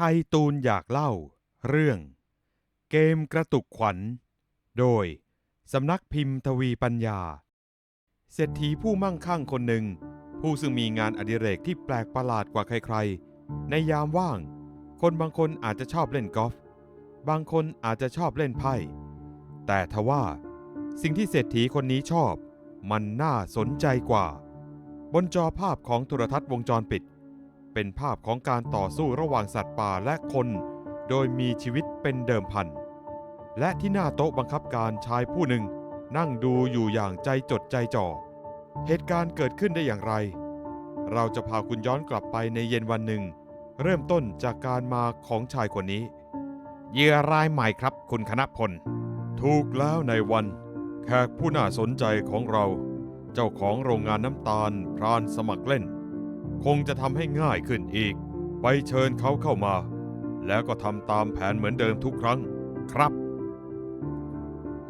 ไทยตูนอยากเล่า เรื่อง เกมกระตุกขวัญ โดย สำนักพิมพ์ทวีปัญญา เศรษฐีผู้มั่งคั่งคนหนึ่ง ผู้ซึ่งมีงานอดิเรกที่แปลกประหลาดกว่าใครๆ ในยามว่าง คนบางคนอาจจะชอบเล่นกอล์ฟบางคนอาจจะชอบเล่นไพ่ แต่ทว่า สิ่งที่เศรษฐีคนนี้ชอบ มันน่าสนใจกว่า บนจอภาพของโทรทัศน์วงจรปิด เป็นภาพของการต่อสู้ระหว่างสัตว์ป่าและคน โดยมีชีวิตเป็นเดิมพัน และที่หน้าโต๊ะบังคับการชายผู้หนึ่ง นั่งดูอยู่อย่างใจจดใจจ่อ เหตุการณ์เกิดขึ้นได้อย่างไร เราจะพาคุณย้อนกลับไปในเย็นวันหนึ่ง เริ่มต้นจากการมาของชายคนนี้เหยื่อรายใหม่ครับ คุณคณะพล ถูกแล้วในวัน แขกผู้น่าสนใจของเรา เจ้าของโรงงานน้ำตาลพรานสมัครเล่น คงจะทำให้ง่ายขึ้นอีก ไปเชิญเขาเข้ามา แล้วก็ทำตามแผนเหมือนเดิมทุกครั้งครับ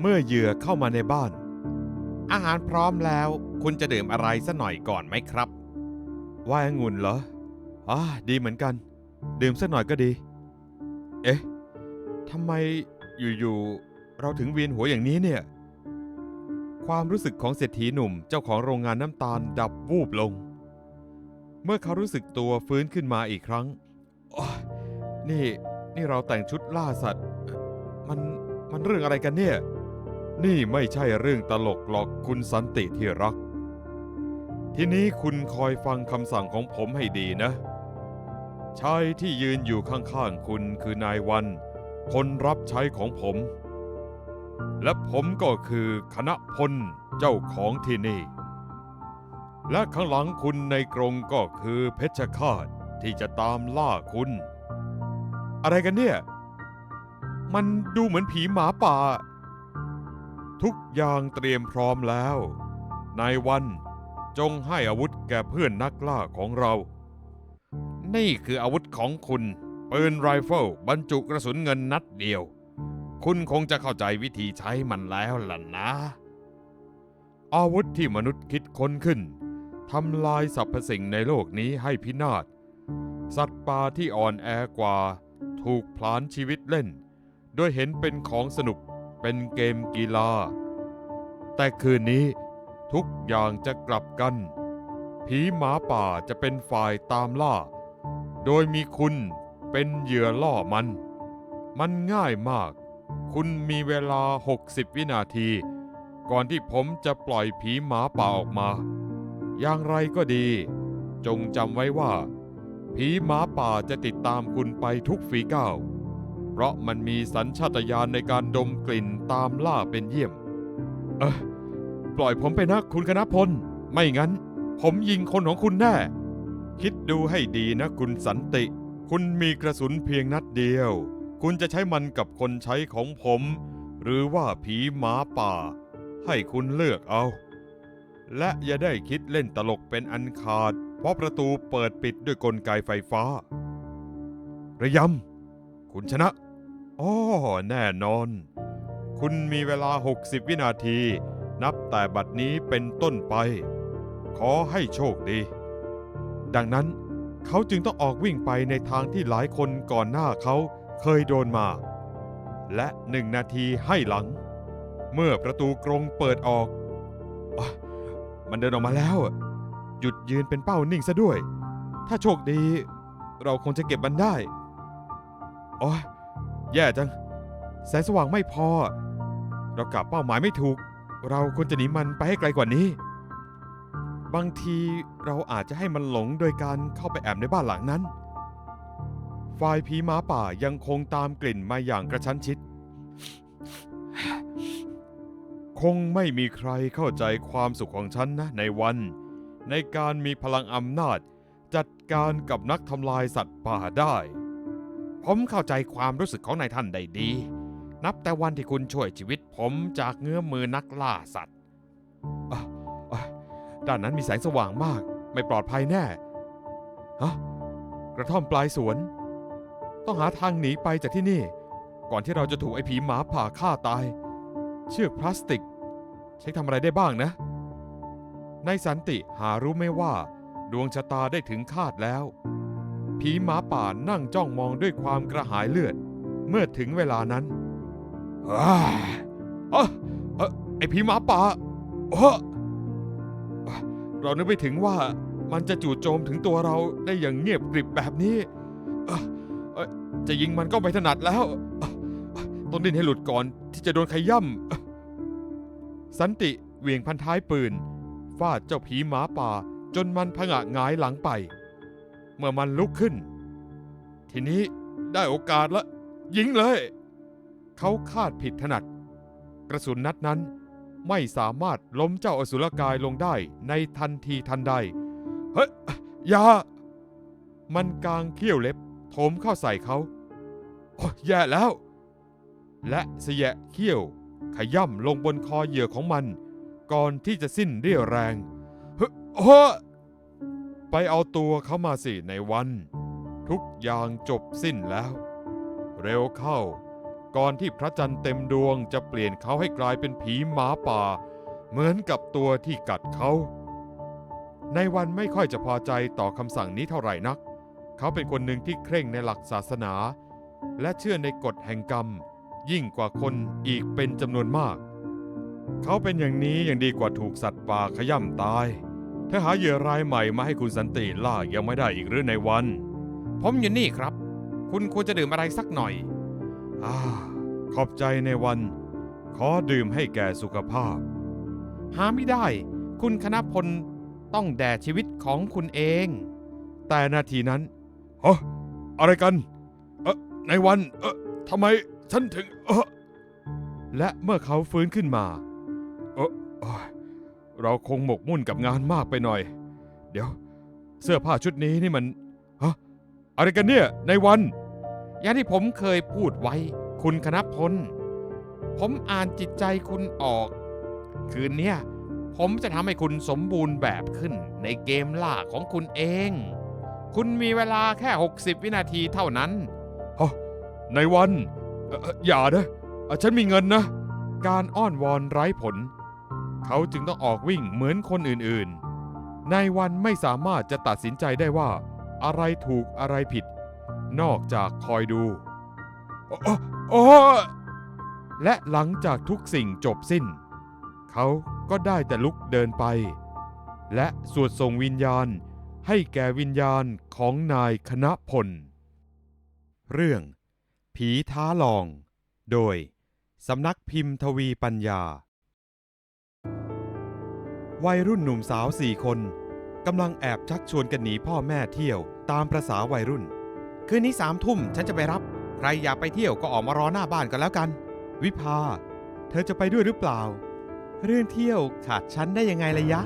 เมื่อเหยื่อเข้ามาในบ้าน อาหารพร้อมแล้ว คุณจะดื่มอะไรสัหน่อยก่อนไหมครับว่าองุ่นเหรออ่าดีเหมือนกัน ดื่มสักหน่อยก็ดี เอ๊ะทำไมอยู่ๆเราถึงเวียนหัวอย่างนี้เนี่ย ความรู้สึกของเศรษฐีหนุ่มเจ้าของโรงงานน้ำตาลดับวูบลง มื่อเขารู้สึกตัวฟื้นขึ้นมาอีกครั้งนี่นี่เราแต่งชุดล่าสัตว์ มันมันเรื่องอะไรกันเนี่ย นี่ไม่ใช่เรื่องตลกหรอกคุณสันติที่รัก ทีนี้คุณคอยฟังคำสั่งของผมให้ดีนะชายที่ยืนอยู่ข้างๆคุณคือนายวัน คนรับใช้ของผม และผมก็คือคณะพลเจ้าของที่นี่ และข้างหลังคุณในกรงก็คือเพชฌฆาตที่จะตามล่าคุณ อะไรกันเนี่ย มันดูเหมือนผีหมาป่า ทุกอย่างเตรียมพร้อมแล้วนายวันจงให้อาวุธแก่เพื่อนนักล่าของเรา นี่คืออาวุธของคุณปืนไรเฟิลบรรจุกระสุนเงินนัดเดียว คุณคงจะเข้าใจวิธีใช้มันแล้วล่ะนะ อาวุธที่มนุษย์คิดค้นขึ้น ทำลายสรรพสิ่งในโลกนี้ให้พินาศ สัตว์ป่าที่อ่อนแอกว่า ถูกพลานชีวิตเล่น โดยเห็นเป็นของสนุกเป็นเกมกีฬา แต่คืนนี้ทุกอย่างจะกลับกัน ผีหมาป่าจะเป็นฝ่ายตามล่า โดยมีคุณเป็นเหยื่อล่อมัน มันง่ายมาก คุณมีเวลา 60 วินาที ก่อนที่ผมจะปล่อยผีหมาป่าออกมา อย่างไรก็ดี จงจำไว้ว่า ผีหมาป่าจะติดตามคุณไปทุกฝีก้าว เพราะมันมีสัญชาตญาณในการดมกลิ่นตามล่าเป็นเยี่ยม เออปล่อยผมไปนะคุณคณะพล ไม่งั้น ผมยิงคนของคุณแน่ คิดดูให้ดีนะคุณสันติ คุณมีกระสุนเพียงนัดเดียว คุณจะใช้มันกับคนใช้ของผม หรือว่าผีหมาป่า ให้คุณเลือกเอา และอย่าได้คิดเล่นตลกเป็นอันขาด เพราะประตูเปิดปิดด้วยกลไกไฟฟ้า ระยำ คุณชนะอ้อแน่นอน คุณมีเวลา 60 วินาที นับแต่บัดนี้เป็นต้นไป ขอให้โชคดี ดังนั้นเขาจึงต้องออกวิ่งไปในทางที่หลายคนก่อนหน้าเขาเคยโดนมา และหนึ่งนาทีให้หลัง เมื่อประตูกรงเปิดออก มันเดินออกมาแล้ว หยุดยืนเป็นเป้านิ่งซะด้วย ถ้าโชคดี เราคงจะเก็บมันได้อ้ยแย่จัง แสงสว่างไม่พอ เรากลับเป้าหมายไม่ถูก เราควรจะหนีมันไปให้ไกลกว่านี้ บางทีเราอาจจะให้มันหลงโดยการเข้าไปแอบในบ้านหลังนั้นฝ่ายผีหมาป่ายังคงตามกลิ่นมาอย่างกระชั้นชิด คงไม่มีใครเข้าใจความสุขของฉันนะในวัน ในการมีพลังอำนาจ จัดการกับนักทำลายสัตว์ป่าได้ ผมเข้าใจความรู้สึกของนายท่านได้ดี นับแต่วันที่คุณช่วยชีวิตผมจากเงื้อมมือนักล่าสัตว์ด้านนั้นมีแสงสว่างมาก ไม่ปลอดภัยแน่ฮะกระท่อมปลายสวน ต้องหาทางหนีไปจากที่นี่ ก่อนที่เราจะถูกไอ้ผีหมาผ่าฆ่าตาย เชือกพลาสติก ใช้ทำอะไรได้บ้างนะในสันติหารู้ไหมว่า ดวงชะตาได้ถึงคาดแล้ว ผีหมาป่านั่งจ้องมองด้วยความกระหายเลือด เมื่อถึงเวลานั้นอ้าอ้อเอ้อไอผีหมาป่าเรานึกไม่ถึงว่ามันจะจู่โจมถึงตัวเราได้อย่างเงียบกริบแบบนี้ จะยิงมันก็ไม่ถนัดแล้ว ต้องดิ้นให้หลุดก่อนที่จะโดนขย่ำ สันติเหวี่ยงพันท้ายปืนฟาดเจ้าผีหมาป่าจนมันผงะหงายหลังไป เมื่อมันลุกขึ้น ทีนี้ได้โอกาสละ ยิงเลย เขาคาดผิดถนัด กระสุนนัดนั้นไม่สามารถล้มเจ้าอสุรกายลงได้ในทันทีทันใด เฮ้ยอย่ามันกางเขี้ยวเล็บโถมเข้าใส่เขา โอ้แย่แล้ว และเสียเขี้ยว ขย่ำลงบนคอเหยื่อของมัน ก่อนที่จะสิ้นเรี่ยวแรงเฮ้อไปเอาตัวเขามาสิในวัน ทุกอย่างจบสิ้นแล้ว เร็วเข้า ก่อนที่พระจันทร์เต็มดวงจะเปลี่ยนเขาให้กลายเป็นผีหมาป่า เหมือนกับตัวที่กัดเขา ในวันไม่ค่อยจะพอใจต่อคำสั่งนี้เท่าไหร่นัก เขาเป็นคนหนึ่งที่เคร่งในหลักศาสนา และเชื่อในกฎแห่งกรรม ยิ่งกว่าคนอีกเป็นจำนวนมาก เขาเป็นอย่างนี้ยังดีกว่าถูกสัตว์ป่าขย่ำตาย ถ้าหาเหยื่อรายใหม่มาให้คุณสันติล่ายังไม่ได้อีกหรือในวัน ผมอยู่นี่ครับ คุณควรจะดื่มอะไรสักหน่อยอ่าขอบใจในวัน ขอดื่มให้แก่สุขภาพ หาไม่ได้ คุณคณพลต้องแด่ชีวิตของคุณเอง แต่นาทีนั้นเฮ้อะไรกัน เออในวัน เออทำไม ฉันถึงเออและเมื่อเขาฟื้นขึ้นมา เออโอ้ยเราคงหมกมุ่นกับงานมากไปหน่อย เดี๋ยว เสื้อผ้าชุดนี้นี่มันฮะอะไรกันเนี่ยในวัน อย่างที่ผมเคยพูดไว้ คุณคณพล ผมอ่านจิตใจคุณออก คืนเนี้ยผมจะทำให้คุณสมบูรณ์แบบขึ้นในเกมล่าของคุณเอง คุณมีเวลาแค่ 60 วินาทีเท่านั้นฮะในวัน เอ่อเอ่ออย่านะเอ่อฉันมีเงินนะ การอ้อนวอนไร้ผล เขาจึงต้องออกวิ่งเหมือนคนอื่นๆในวันไม่สามารถจะตัดสินใจได้ว่า อะไรถูกอะไรผิด นอกจากคอยดูโอ้โอ้และหลังจากทุกสิ่งจบสิ้น เขาก็ได้แต่ลุกเดินไป และสวดส่งวิญญาณให้แก่วิญญาณของนายคณะพล เรื่อง ผีท้าลอง โดย สำนักพิมพ์ทวีปัญญา วัยรุ่นหนุ่มสาวสี่คนกำลังแอบชักชวนกันหนีพ่อแม่เที่ยวตามประษาวัยรุ่น คืนนี้สามทุ่มฉันจะไปรับ ใครอยากไปเที่ยวก็ออกมารอหน้าบ้านกันแล้วกัน วิภา เธอจะไปด้วยหรือเปล่า เรื่องเที่ยวขาดฉันได้ยังไงละยะ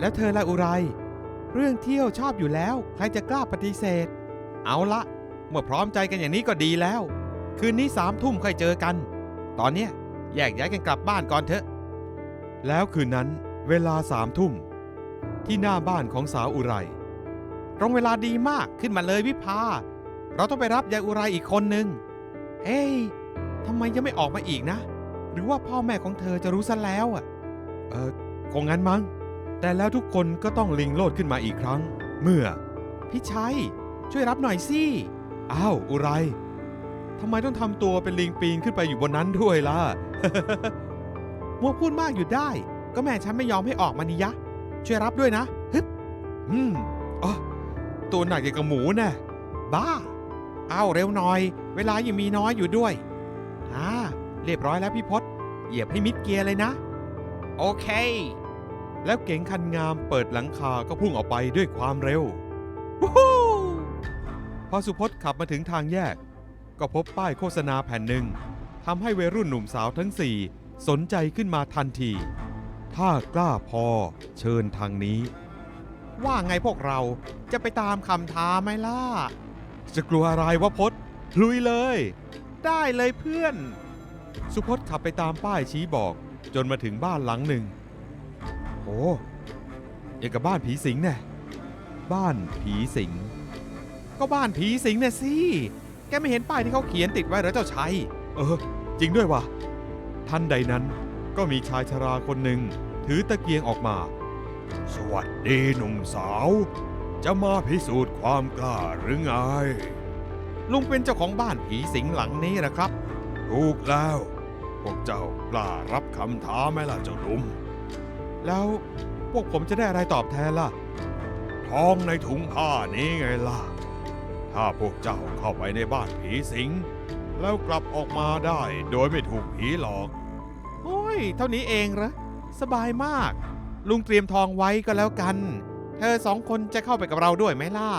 แล้วเธอละอุไร เรื่องเที่ยวชอบอยู่แล้ว ใครจะกล้าปฏิเสธ เอาละ เมื่อพร้อมใจกันอย่างนี้ก็ดีแล้ว คืนนี้สามทุ่มค่อยเจอกัน ตอนเนี้ยแยกย้ายกันกลับบ้านก่อนเถอะ แล้วคืนนั้นเวลาสามทุ่ม ที่หน้าบ้านของสาวอุไร ตรงเวลาดีมากขึ้นมาเลยวิภา เราต้องไปรับยายอุไรอีกคนนึง เฮ้ยทำไมยังไม่ออกมาอีกนะ หรือว่าพ่อแม่ของเธอจะรู้ซะแล้วอะ เออคงงั้นมั้ง แต่แล้วทุกคนก็ต้องลิงโลดขึ้นมาอีกครั้ง เมื่อ พี่ชัยช่วยรับหน่อยสิ อ้าวอุไรทำไมต้องทำตัวเป็นลิงปีนขึ้นไปอยู่บนนั้นด้วยล่ะ มัวพูดมากอยู่ได้ ก็แม่ฉันไม่ยอมให้ออกมานี่ยะ ช่วยรับด้วยนะฮึบอืมอ๋อตัวหนักอย่างกับหมูแน่บ้า เอาเร็วหน่อย เวลายังมีน้อยอยู่ด้วยอ่าเรียบร้อยแล้วพี่พศเหยียบให้มิดเกียร์เลยนะ โอเค แล้วเก๋งคันงามเปิดหลังคาก็พุ่งออกไปด้วยความเร็ววู้ พอสุพจน์ขับมาถึงทางแยก ก็พบป้ายโฆษณาแผ่นหนึ่งทำให้วัยรุ่นหนุ่มสาวทั้งสี่สนใจขึ้นมาทันที ถ้ากล้าพอเชิญทางนี้ ว่าไงพวกเราจะไปตามคำท้าไหมล่ะ จะกลัวอะไรวะพศลุยเลย ได้เลยเพื่อน สุพจน์ขับไปตามป้ายชี้บอก จนมาถึงบ้านหลังหนึ่งโอ้อย่างกับบ้านผีสิงแน่บ้านผีสิง ก็บ้านผีสิงน่ะสิ แกไม่เห็นป้ายที่เขาเขียนติดไว้เหรอเจ้าชัย เออ จริงด้วยว่ะท่านใดนั้นก็มีชายชราคนหนึ่งถือตะเกียงออกมา สวัสดีหนุ่มสาว จะมาพิสูจน์คความกล้าหรือไง ลุงเป็นเจ้าของบ้านผีสิงหลังนี้นะครับ ถูกแล้ว พวกเจ้ากล้ารับคำท้าไหมล่ะเจ้าหนุ่ม แล้วพวกผมจะได้อะไรตอบแทนล่ะ ทองในถุงผ้านี้ไงล่ะ ถ้าพวกเจ้าเข้าไปในบ้านผีสิง แล้วกลับออกมาได้โดยไม่ถูกผีหลอก โอ้ย เท่านี้เองเหรอ สบายมาก ลุงเตรียมทองไว้ก็แล้วกัน เธอสองคนจะเข้าไปกับเราด้วยไหมล่ะ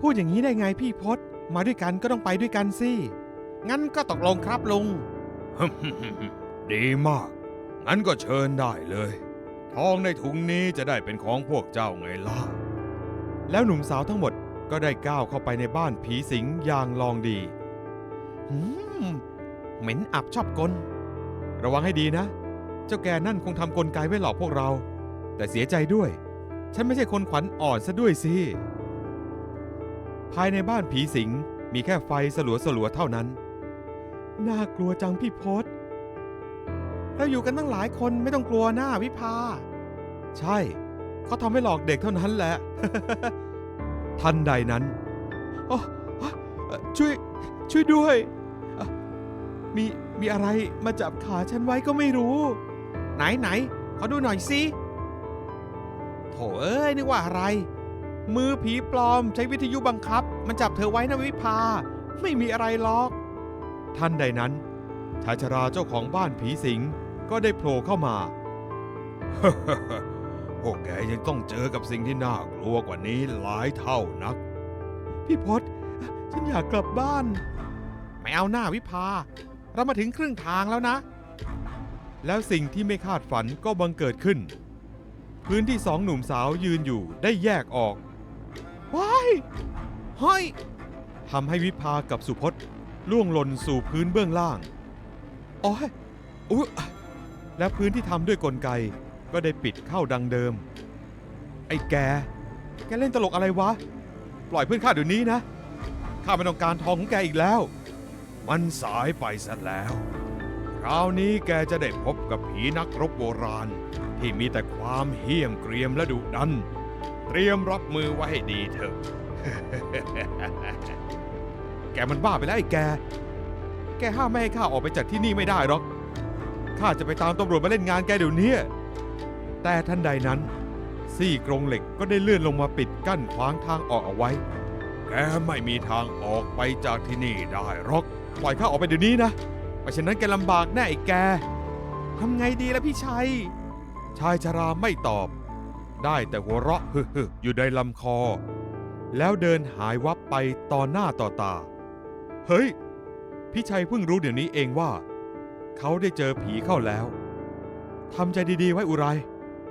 พูดอย่างนี้ได้ไงพี่พศมาด้วยกันก็ต้องไปด้วยกันสิ งั้นก็ตกลงครับลุง ดีมาก งั้นก็เชิญได้เลย ทองในถุงนี้จะได้เป็นของพวกเจ้าไงล่ะ แล้วหนุ่มสาวทั้งหมด ก็ได้ก้าวเข้าไปในบ้านผีสิงอย่างลองดีหืมเหม็นอับชอบกล ระวังให้ดีนะ เจ้าแกนั่นคงทำกลไกไว้หลอกพวกเรา แต่เสียใจด้วย ฉันไม่ใช่คนขวัญอ่อนซะด้วยสิ ภายในบ้านผีสิงมีแค่ไฟสลัวสลัวๆเท่านั้น น่ากลัวจังพี่พศเราอยู่กันตั้งหลายคนไม่ต้องกลัวหน้าวิภา ใช่ เขาทำให้หลอกเด็กเท่านั้นแหละ ทันใดนั้นโอ้เอ่อช่วยช่วยด้วยเอ่อมีมีอะไรมาจับขาฉันไว้ก็ไม่รู้ ไหนไหนขอดูหน่อยสิโถเอ้ยนึกว่าอะไร มือผีปลอมใช้วิทยุบังคับ มันจับเธอไว้นะวิภา ไม่มีอะไรหรอก ท่านใดนั้นชายชราเจ้าของบ้านผีสิงก็ได้โผล่เข้ามา พวกแกยังต้องเจอกับสิ่งที่น่ากลัวกว่านี้หลายเท่านัก พี่พศฉันอยากกลับบ้าน ไม่เอาหน้าวิภา เรามาถึงครึ่งทางแล้วนะ แล้วสิ่งที่ไม่คาดฝันก็บังเกิดขึ้น พื้นที่สองหนุ่มสาวยืนอยู่ได้แยกออกว้ายเฮ้ยทำให้วิภากับสุพจน์ล่วงหล่นสู่พื้นเบื้องล่างอ้ยอุ๊และพื้นที่ทำด้วยกลไก ก็ได้ปิดเข้าดังเดิม ไอ้แก แกเล่นตลกอะไรวะ ปล่อยเพื่อนข้าเดี๋ยวนี้นะ ข้าไม่ต้องการทองของแกอีกแล้ว มันสายไปซะแล้ว คราวนี้แกจะได้พบกับผีนักรบโบราณ ที่มีแต่ความเหี้ยมเกรียมและดุดัน เตรียมรับมือไว้ให้ดีเถอะ แกมันบ้าไปแล้วไอ้แก แกห้ามไม่ให้ข้าออกไปจากที่นี่ไม่ได้หรอก ข้าจะไปตามตำรวจมาเล่นงานแกเดี๋ยวนี้ แต่ทันใดนั้น ซี่กรงเหล็กก็ได้เลื่อนลงมาปิดกั้นขวางทางออกเอาไว้ แกไม่มีทางออกไปจากที่นี่ได้หรอก ปล่อยข้าออกไปเดี๋ยวนี้นะไม่เช่นนั้นแกลำบากแน่ไอ้แกทำไงดีล่ะพี่ชัย ชายชราไม่ตอบ ได้แต่หัวเราะฮึ่อยู่ในลำคอ แล้วเดินหายวับไปต่อหน้าต่อตา เฮ้ย พี่ชัยเพิ่งรู้เดี๋ยวนี้เองว่า เขาได้เจอผีเข้าแล้วทำใจดีๆไว้อุไร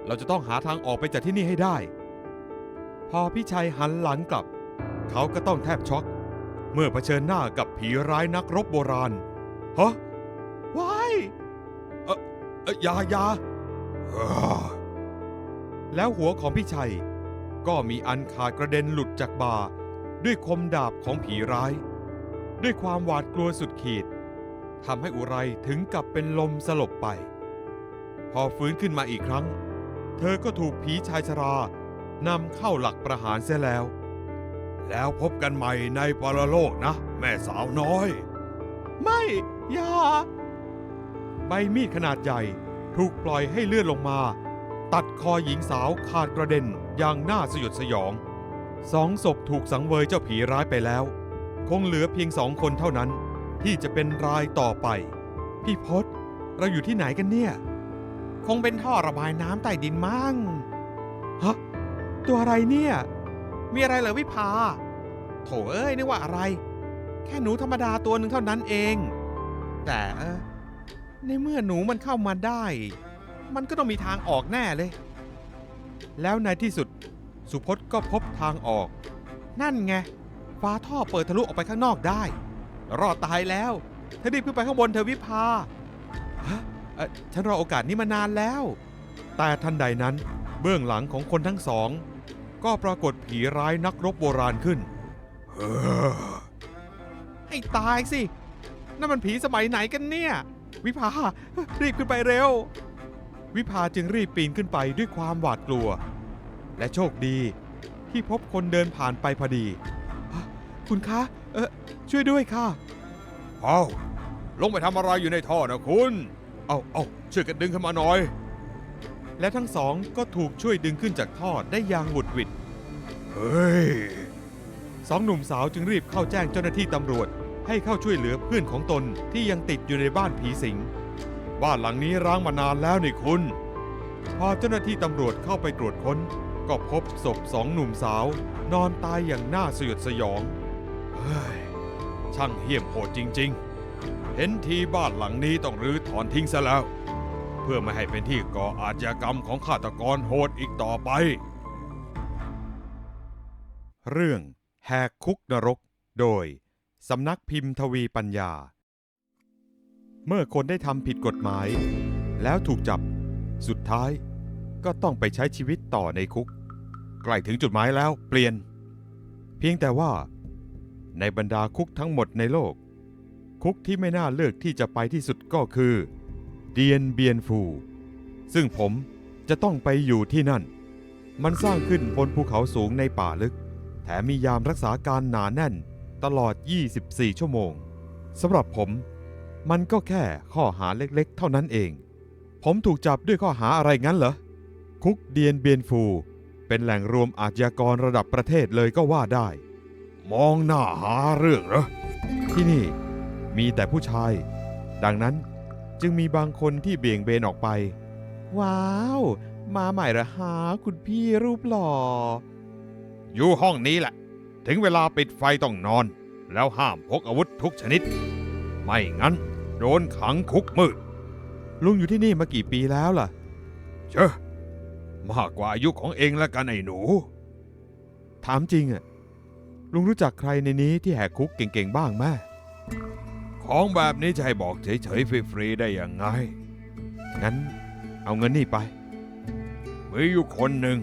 เราจะต้องหาทางออกไปจากที่นี่ให้ได้ พอพี่ชัยหันหลังกลับ เขาก็ต้องแทบช็อก เมื่อเผชิญหน้ากับผีร้ายนักรบโบราณฮะว้ายเออเอ่อยายาแล้วหัวของพี่ชัย ก็มีอันขาดกระเด็นหลุดจากบ่าด้วยคมดาบของผีร้าย ด้วยความหวาดกลัวสุดขีดทำให้อุไรถึงกับเป็นลมสลบไป พอฟื้นขึ้นมาอีกครั้ง เธอก็ถูกผีชายชรานำเข้าหลักประหารเสียแล้ว แล้วพบกันใหม่ในปรโลกนะ แม่สาวน้อย ไม่อย่าใบมีดขนาดใหญ่ถูกปล่อยให้เลื่อนลงมา ตัดคอหญิงสาวขาดกระเด็นอย่างน่าสยดสยองสองศพถูกสังเวยเจ้าผีร้ายไปแล้ว คงเหลือเพียงสองคนเท่านั้น ที่จะเป็นรายต่อไป พี่พศเราอยู่ที่ไหนกันเนี่ย งเป็นท่อระบายน้ำใต้ดินมั้งฮะตัวอะไรเนี่ย มีอะไรเหรอวิภา โถเอ้ยนึกว่าอะไร แค่หนูธรรมดาตัวหนึ่งเท่านั้นเอง แต่ในเมื่อหนูมันเข้ามาได้ มันก็ต้องมีทางออกแน่เลย แล้วในที่สุดสุพจน์ก็พบทางออก นั่นไงฟ้าท่อเปิดทะลุออกไปข้างนอกได้ รอดตายแล้วเธอรีบขึ้นไปข้างบนเธอวิภา เอ่อฉันรอโอกาสนี้มานานแล้ว แต่ทันใดนั้น เบื้องหลังของคนทั้งสอง ก็ปรากฏผีร้ายนักรบโบราณขึ้น ให้ตายสิ นั่นมันผีสมัยไหนกันเนี่ย วิภา รีบขึ้นไปเร็ว วิภาจึงรีบปีนขึ้นไปด้วยความหวาดกลัว และโชคดีที่พบคนเดินผ่านไปพอดีฮะคุณคะ เออช่วยด้วยค่ะ เอาลงไปทำอะไรอยู่ในท่อนะคุณ เอาเอาช่วยกันดึงขึ้นมาหน่อย และทั้งสองก็ถูกช่วยดึงขึ้นจากท่อได้อย่างหวุดหวิดเฮ้ยสองหนุ่มสาวจึงรีบเข้าแจ้งเจ้าหน้าที่ตำรวจ ให้เข้าช่วยเหลือเพื่อนของตนที่ยังติดอยู่ในบ้านผีสิง บ้านหลังนี้ร้างมานานแล้วนี่คุณ พอเจ้าหน้าที่ตำรวจเข้าไปตรวจค้น ก็พบศพสองหนุ่มสาว นอนตายอย่างน่าสยดสยองเฮ้ยช่างเหี้ยมโหดจริง ๆ เห็นทีบ้านหลังนี้ต้องรื้อถอนทิ้งซะแล้ว เพื่อไม่ให้เป็นที่ก่ออาชญากรรมของฆาตกรโหดอีกต่อไป เรื่องแหกคุกนรกโดย สำนักพิมพ์ทวีปัญญา เมื่อคนได้ทำผิดกฎหมาย แล้วถูกจับ สุดท้ายก็ต้องไปใช้ชีวิตต่อในคุก ใกล้ถึงจุดหมายแล้วเปลี่ยน เพียงแต่ว่า ในบรรดาคุกทั้งหมดในโลก คุกที่ไม่น่าเลือกที่จะไปที่สุดก็คือเดียนเบียนฟู ซึ่งผมจะต้องไปอยู่ที่นั่น มันสร้างขึ้นบนภูเขาสูงในป่าลึก แถมมียามรักษาการหนาแน่นตลอด 24 ชั่วโมงสำหรับผมมันก็แค่ข้อหาเล็กๆ เท่านั้นเอง ผมถูกจับด้วยข้อหาอะไรงั้นเหรอ คุกเดียนเบียนฟู เป็นแหล่งรวมอาชญากรระดับประเทศเลยก็ว่าได้ มองหน้าหาเรื่องเหรอ ที่นี่ มีแต่ผู้ชาย ดังนั้นจึงมีบางคนที่เบี่ยงเบนออกไป ว้าว มาใหม่ละฮะคุณพี่รูปหล่อ อยู่ห้องนี้แหละ ถึงเวลาปิดไฟต้องนอน แล้วห้ามพกอาวุธทุกชนิด ไม่งั้น โดนขังคุกมืดลุงอยู่ที่นี่มากี่ปีแล้วล่ะ เชอะมากกว่าอายุของเองแล้วกันไอ้หนู ถามจริงอะลุงรู้จักใครในนี้ที่แหกคุกเก่งๆบ้างไหม ของแบบนี้จะให้บอกเฉยๆฟรีๆได้ยังไง งั้นเอาเงินนี่ไป มีอยู่คนหนึ่ง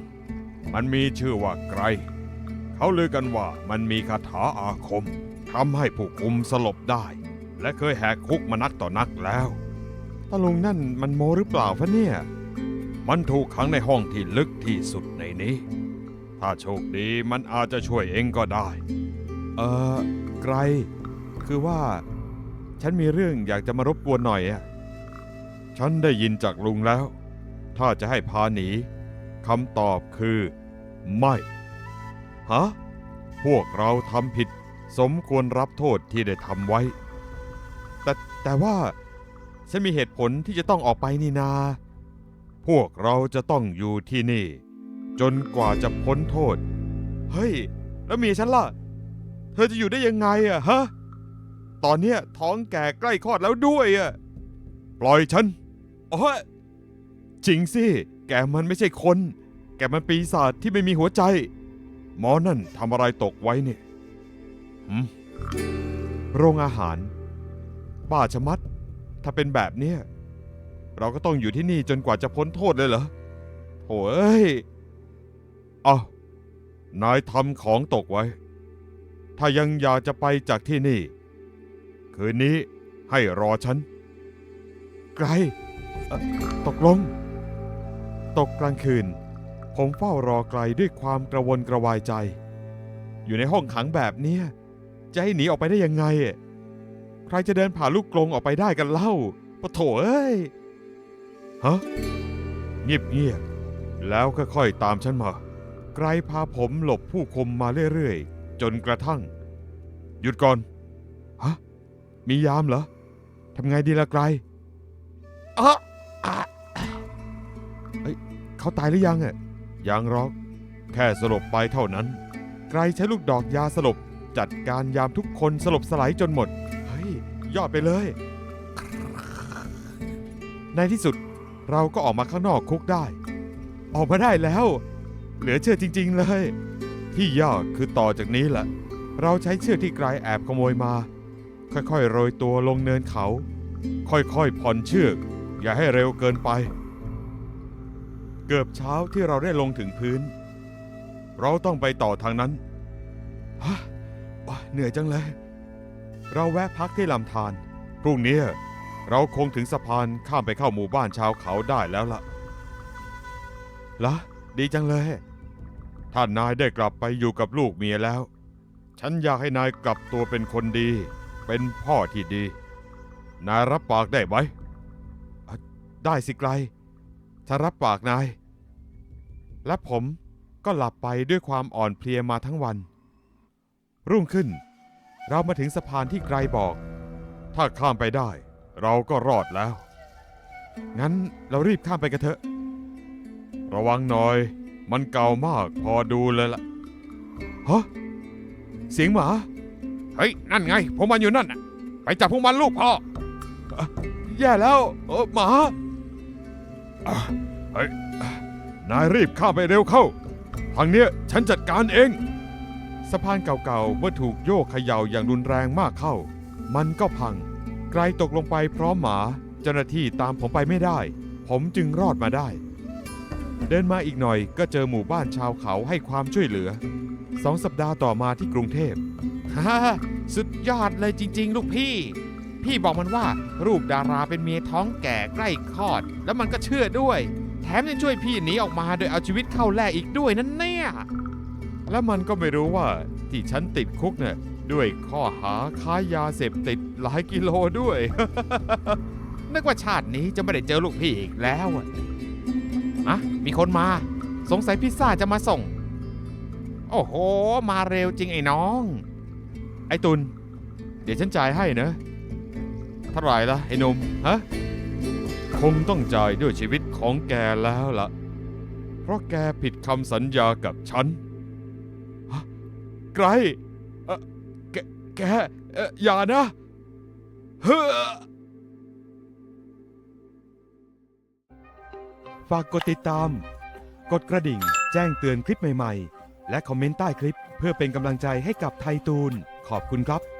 มันมีชื่อว่าไกร เขาลือกันว่ามันมีคาถาอาคมทำให้ผู้คุมสลบได้ และเคยแหกคุกมานักต่อนักแล้วตาลุงนั่นมันโมหรือเปล่าฟะเนี่ย มันถูกขังในห้องที่ลึกที่สุดในนี้ ถ้าโชคดีมันอาจจะช่วยเองก็ได้ เออไกลคือว่า ฉันมีเรื่องอยากจะมารบกวนหน่อยอะฉันได้ยินจากลุงแล้ว ถ้าจะให้พาหนีคำตอบคือ ไม่ฮะพวกเราทำผิด สมควรรับโทษที่ได้ทำไว้ แต่แต่ว่า ฉันมีเหตุผลที่จะต้องออกไปนี่นา พวกเราจะต้องอยู่ที่นี่ จนกว่าจะพ้นโทษ เฮ้ย แล้วเมียฉันล่ะ เธอจะอยู่ได้ยังไงอะฮะ ตอนเนี้ยท้องแก่ใกล้คลอดแล้วด้วยอะปล่อยฉันโอ้ยจริงสิ แกมันไม่ใช่คน แกมันปีศาจที่ไม่มีหัวใจ หมอนั่นทำอะไรตกไว้เนี่ยหืมโรงอาหาร บ้าชะมัด ถ้าเป็นแบบเนี้ยเราก็ต้องอยู่ที่นี่จนกว่าจะพ้นโทษเลยเหรอโถ่เอ้ยอ้าวนายทำของตกไว้ ถ้ายังอยากจะไปจากที่นี่ คืนนี้ให้รอฉัน ไกล ตกลง ตกกลางคืน ผมเฝ้ารอไกลด้วยความกระวนกระวายใจ อยู่ในห้องขังแบบเนี้ยจะให้หนีออกไปได้ยังไง ใครจะเดินผ่านลูกกรงออกไปได้กันเล่าปะโถเอ้ย ฮะ เงียบๆแล้วค่อยๆตามฉันมาไกลพาผมหลบผู้คมมาเรื่อยๆ จนกระทั่ง หยุดก่อน มียามเหรอทำไงดีล่ะไกลอะอะเอ้ยเขาตายหรือยังอะยังหรอก แค่สลบไปเท่านั้น ไกลใช้ลูกดอกยาสลบ จัดการยามทุกคนสลบสลายจนหมด เฮ้ย ยอดไปเลย ในที่สุดเราก็ออกมาข้างนอกคุกได้ ออกมาได้แล้ว เหลือเชื่อจริง ๆ เลย ที่ยากคือต่อจากนี้แหละ เราใช้เชือกที่ไกลแอบขโมยมา ค่อยๆ โรยตัวลงเนินเขา ค่อยๆ ผ่อนเชือก อย่าให้เร็วเกินไป เกือบเช้าที่เราได้ลงถึงพื้น เราต้องไปต่อทางนั้นฮะเหนื่อยจังเลย เราแวะพักที่ลำธารพรุ่งนี้เราคงถึงสะพานข้ามไปเข้าหมู่บ้านชาวเขาได้แล้วล่ะละดีจังเลยทถ้านายได้กลับไปอยู่กับลูกเมียแล้ว ฉันอยากให้นายกลับตัวเป็นคนดี เป็นพ่อที่ดี นายรับปากได้ไหม ได้สิไกลถ้ารับปากนาย และผมก็หลับไปด้วยความอ่อนเพลียมาทั้งวัน รุ่งขึ้น เรามาถึงสะพานที่ไกลบอก ถ้าข้ามไปได้ เราก็รอดแล้ว งั้นเรารีบข้ามไปกันเถอะ ระวังหน่อย มันเก่ามากพอดูเลยล่ะฮะเสียงหมา เฮ้ย นั่นไงผมมันอยู่นั่นน่ะไปจับพวกมันลูกพ่อแย่แล้วเออหมานายรีบข้ามไปเร็วเข้า ทางเนี้ยฉันจัดการเอง สะพานเก่าๆเมื่อถูกโยกเขย่าอย่างรุนแรงมากเข้า มันก็พัง ไกลตกลงไปพร้อมหมา เจ้าหน้าที่ตามผมไปไม่ได้ ผมจึงรอดมาได้ เดินมาอีกหน่อยก็เจอหมู่บ้านชาวเขาให้ความช่วยเหลือ สองสัปดาห์ต่อมาที่กรุงเทพ ฮ่าสุดยอดเลยจริง ๆ ลูกพี่ พี่บอกมันว่ารูปดาราเป็นเมียท้องแก่ใกล้คลอด แล้วมันก็เชื่อด้วย แถมยังช่วยพี่หนีออกมาโดยเอาชีวิตเข้าแลกอีกด้วยนั่นเนี่ยและมันก็ไม่รู้ว่าที่ฉันติดคุกเนี่ยด้วยข้อหาค้ายาเสพติดหลายกิโลด้วย นึกว่าชาตินี้จะไม่ได้เจอลูกพี่อีกแล้วอะอะมีคนมา สงสัยพิซซ่าจะมาส่ง โอ้โห มาเร็วจริงไอ้น้อง ไอ้ตุลเดี๋ยวฉันจ่ายให้นะเท่าไหร่ละไอ้นมฮะคงต้องจ่ายด้วยชีวิตของแกแล้วล่ะ เพราะแกผิดคำสัญญากับฉันไกรเออแกแกเอออย่านะเฮ้อฝากกดติดตาม กดกระดิ่ง แจ้งเตือนคลิปใหม่ๆ และคอมเมนต์ใต้คลิปเพื่อเป็นกำลังใจให้กับไทยตูน ขอบคุณครับ